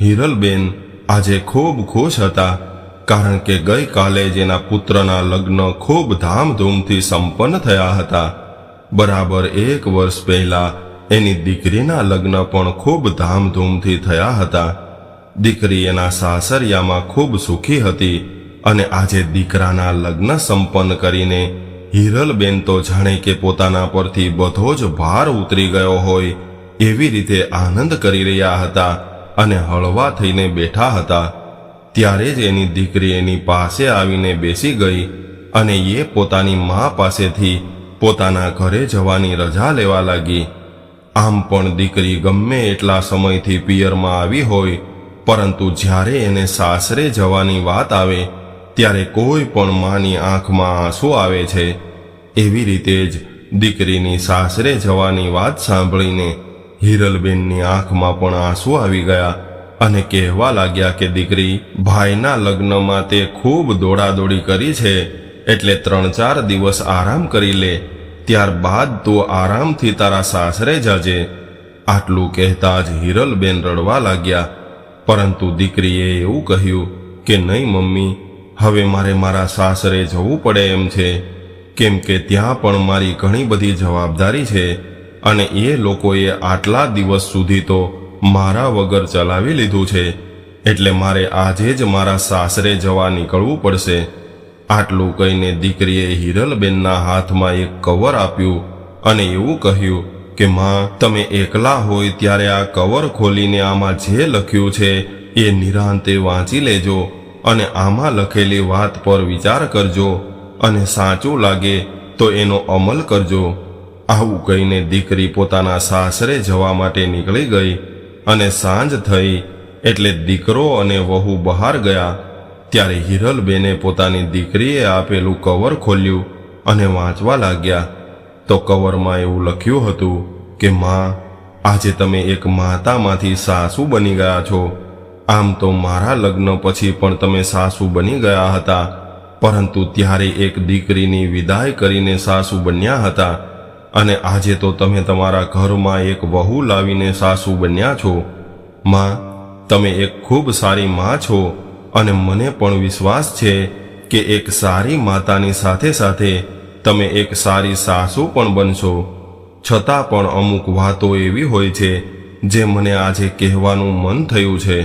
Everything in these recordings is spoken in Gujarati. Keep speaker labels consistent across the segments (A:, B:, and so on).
A: હિરલબેન આજે ખૂબ ખુશ હતા, કારણ કે ગઈકાલે જેના પુત્રના લગ્ન ખૂબ ધામધૂમથી સંપન્ન થયા હતા. બરાબર એક વર્ષ પહેલા એની દીકરીના લગ્ન પણ ખૂબ ધામધૂમથી થયા હતા. દીકરી એના સાસરિયામાં ખૂબ સુખી હતી અને આજે દીકરાના લગ્ન સંપન્ન કરીને હિરલબેન તો જાણે કે પોતાના પરથી બધો જ ભાર ઉતરી ગયો હોય એવી રીતે આનંદ કરી રહ્યા હતા. અને હળવા થઈને બેઠા હતા. ત્યારે જ એની દીકરી એની પાસે આવીને બેસી ગઈ અને એ પોતાની મા પાસેથી પોતાના ઘરે જવાની રજા લેવા લાગી. આમ પણ દીકરી ગમે એટલા સમયથી પિયરમાં આવી હોય, પરંતુ જ્યારે એને સાસરે જવાની વાત આવે, ત્યારે કોઈ પણ માની આંખમાં આંસુ આવે છે. એવી રીતે જ દીકરીની સાસરે જવાની વાત સાંભળીને હિરલબેનની આંખમાં પણ આંસુ આવી ગયા અને કહેવા લાગ્યા કે દીકરી, ભાઈના લગ્નમાં તે ખૂબ દોડાદોડી કરી છે, એટલે ત્રણ ચાર દિવસ આરામ કરી લે, ત્યારબાદ તો આરામથી તારા સાસરે જજે. આટલું કહેતા જ હિરલબેન રડવા લાગ્યા, પરંતુ દીકરીએ એવું કહ્યું કે નહીં મમ્મી, હવે મારે મારા સાસરે જવું પડે એમ છે, કેમ કે ત્યાં પણ મારી ઘણી બધી જવાબદારી છે અને એ લોકોએ આટલા દિવસ સુધી તો મારા વગર ચલાવી લીધું છે. એટલે મારે આજે જ મારા સાસરે જવા નીકળવું પડશે. આટલું કહીને દીકરીએ હિરલબેનના હાથમાં એક કવર આપ્યું અને એવું કહ્યું કે, માં, તમે એકલા હોય ત્યારે આ કવર ખોલીને આમાં જે લખ્યું છે એ નિરાંતે વાંચી લેજો અને આમાં લખેલી વાત પર વિચાર કરજો અને સાચું લાગે તો એનો અમલ કરજો. આવું કહીને દીકરી પોતાના સાસરે જવા માટે નીકળી ગઈ અને સાંજ થઈ એટલે દીકરો અને વહુ બહાર ગયા, ત્યારે હિરલબેને પોતાની દીકરીએ આપેલું કવર ખોલ્યું અને વાંચવા લાગ્યા. તો કવરમાં એવું લખ્યું હતું કે, માં, આજે તમે એક માતામાંથી સાસુ બની ગયા છો. આમ તો મારા લગ્ન પછી પણ તમે સાસુ બની ગયા હતા. પરંતુ ત્યારે એક દીકરીની વિદાય કરીને સાસુ બન્યા હતા. અને આજે તો તમે તમારા ઘરમાં એક વહુ લાવીને સાસુ બન્યા છો. માં, તમે એક ખૂબ સારી માં છો અને મને પણ વિશ્વાસ છે કે એક સારી માતાની સાથે સાથે તમે એક સારી સાસુ પણ બનશો. છતાં પણ અમુક વાતો એવી હોય છે જે મને આજે કહેવાનું મન થયું છે.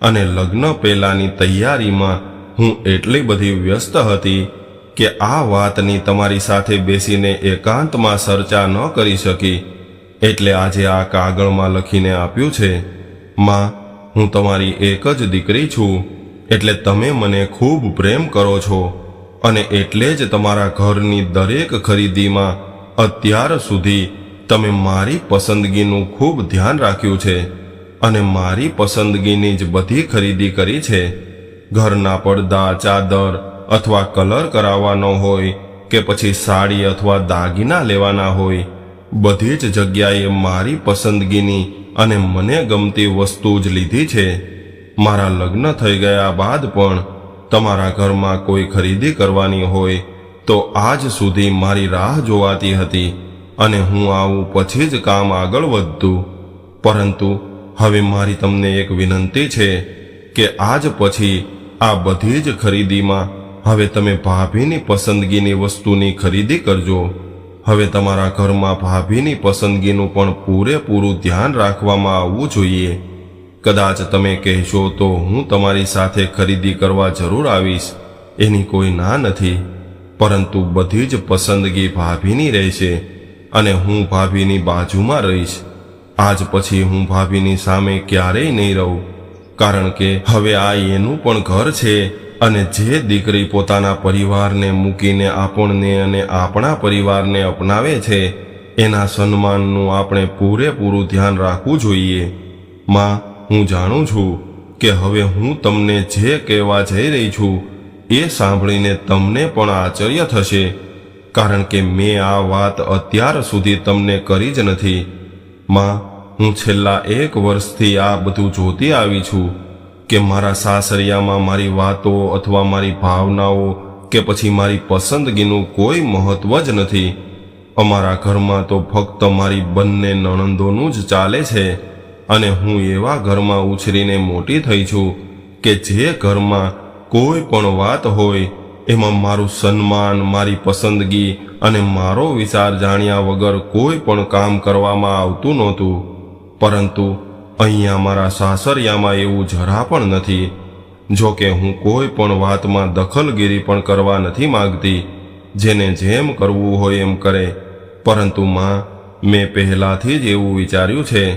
A: અને લગ્ન પહેલાંની તૈયારીમાં હું એટલી બધી વ્યસ્ત હતી કે આ વાતની તમારી સાથે બેસીને એકાંતમાં ચર્ચા ન કરી શકી. એટલે આજે આ કાગળમાં લખીને આપ્યું છે, માં, હું તમારી એક જ દીકરી છું, એટલે તમે મને ખૂબ પ્રેમ કરો છો, અને એટલે જ તમારા ઘરની દરેક ખરીદીમાં અત્યાર સુધી તમે મારી પસંદગીનું ખૂબ ધ્યાન રાખ્યું છે, અને મારી પસંદગીની જ બધી ખરીદી કરી છે. ઘરના પડદા, ચાદર અથવા કલર કરાવવાનો હોય કે પછી સાડી અથવા દાગીના લેવાના હોય, બધી જ જગ્યાએ મારી પસંદગીની અને મને ગમતી વસ્તુ જ લીધી છે. મારા લગ્ન થઈ ગયા બાદ પણ તમારા ઘરમાં કોઈ ખરીદી કરવાની હોય તો આજ સુધી મારી રાહ જોવાતી હતી અને હું આવું પછી જ કામ આગળ વધતું. પરંતુ હવે મારી તમને એક વિનંતી છે કે આજ પછી આ બધી જ ખરીદીમાં હવે તમે ભાભીની પસંદગીની વસ્તુની ખરીદી કરજો. હવે તમારા ઘરમાં ભાભીની પસંદગીનું પણ પૂરેપૂરું ધ્યાન રાખવામાં આવવું જોઈએ. કદાચ તમે કહેશો તો હું તમારી સાથે ખરીદી કરવા જરૂર આવીશ. એની કોઈ ના નથી. પરંતુ બધી જ પસંદગી ભાભીની રહેશે અને હું ભાભીની બાજુમાં રહીશ. આજ પછી હું ભાભીની સામે ક્યારેય નહીં રહું. કારણ કે હવે આ એનું પણ ઘર છે. અને જે દીકરી પોતાના પરિવારને મૂકીને આપણને અને આપણા પરિવારને અપનાવે છે, એના સન્માનનું આપણે પૂરેપૂરું ધ્યાન રાખવું જોઈએ. માં, હું જાણું છું કે હવે હું તમને જે કહેવા જઈ રહી છું, એ સાંભળીને તમને પણ આશ્ચર્ય થશે, કારણ કે મેં આ વાત અત્યાર સુધી તમને કરી જ નથી. માં, હું છેલ્લા એક વર્ષથી આ બધું જોતી આવી છું. કે મારા સાસરિયામાં મારી વાતો અથવા મારી ભાવનાઓ કે પછી મારી પસંદગીનું કોઈ મહત્વ જ નથી. અમારા ઘરમાં તો ફક્ત મારી બંને નણંદોનું જ ચાલે છે અને હું એવા ઘરમાં ઉછરીને મોટી થઈ છું કે જે ઘરમાં કોઈ પણ વાત હોય, એમાં મારું સન્માન, મારી પસંદગી અને મારો વિચાર જાણ્યા વગર કોઈ પણ કામ કરવામાં આવતું નહોતું. પરંતુ અહીંયા મારા સાસરિયામાં એવું જરા પણ નથી. જો કે હું કોઈ પણ વાતમાં દખલગીરી પણ કરવા નથી માંગતી. જેને જેમ કરવું હોય એમ કરે. પરંતુ માં, મેં પહેલાથી જ એવું વિચાર્યું છે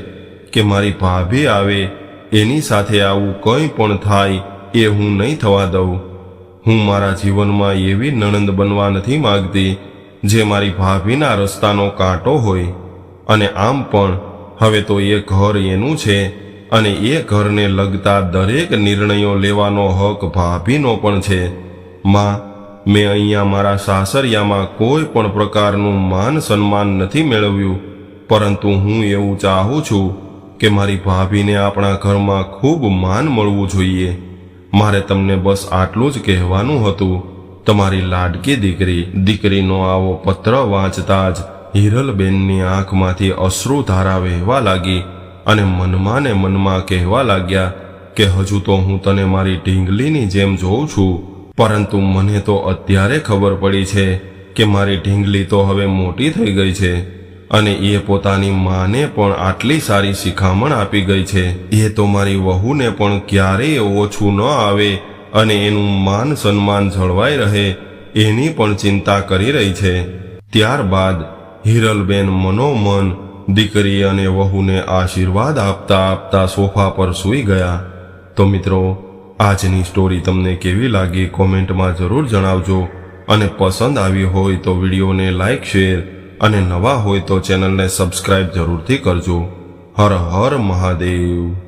A: કે મારી ભાભી આવે, એની સાથે આવું કંઈ પણ થાય એ હું નહીં થવા દઉં. હું મારા જીવનમાં એવી નણંદ બનવા નથી માંગતી, જે મારી ભાભીના રસ્તાનો કાંટો હોય. અને આમ પણ હવે તો એ ઘર એનું છે અને એ ઘરને લગતા દરેક નિર્ણયો લેવાનો હક ભાભીનો પણ છે. માં, મેં અહીંયા મારા સાસરિયામાં કોઈ પણ પ્રકારનું માન સન્માન નથી મેળવ્યું, પરંતુ હું એવું ચાહું છું કે મારી ભાભીને આપણા ઘરમાં ખૂબ માન મળવું જોઈએ. મારે તમને બસ આટલું જ કહેવાનું હતું. તમારી લાડકી દીકરી, દીકરીનો આવો પત્ર વાંચતા જ હિરલબેનની આંખમાંથી અશ્રુધારા વહેવા લાગી અને મનમાં ને મનમાં કહેવા લાગ્યા કે હજુ તો હું તને મારી ઢીંગલીની જેમ જોઉં છું, પરંતુ મને તો અત્યારે ખબર પડી છે કે મારી ઢીંગલી તો હવે મોટી થઈ ગઈ છે અને એ પોતાની માને પણ આટલી સારી શિખામણ આપી ગઈ છે. એ તો મારી વહુને પણ ક્યારેય ઓછું ન આવે અને એનું માન સન્માન જળવાઈ રહે એની પણ ચિંતા કરી રહી છે. ત્યારબાદ હિરલબેન મનોમન દીકરી અને વહુને આશીર્વાદ આપતા આપતા સોફા પર સૂઈ ગયા. તો મિત્રો, આજની સ્ટોરી તમને કેવી લાગી કોમેન્ટમાં જરૂર જણાવજો અને પસંદ આવી હોય તો વિડીયોને લાઇક શેર અને નવા હોય તો ચેનલને સબસ્ક્રાઇબ જરૂરથી કરજો. હર હર મહાદેવ.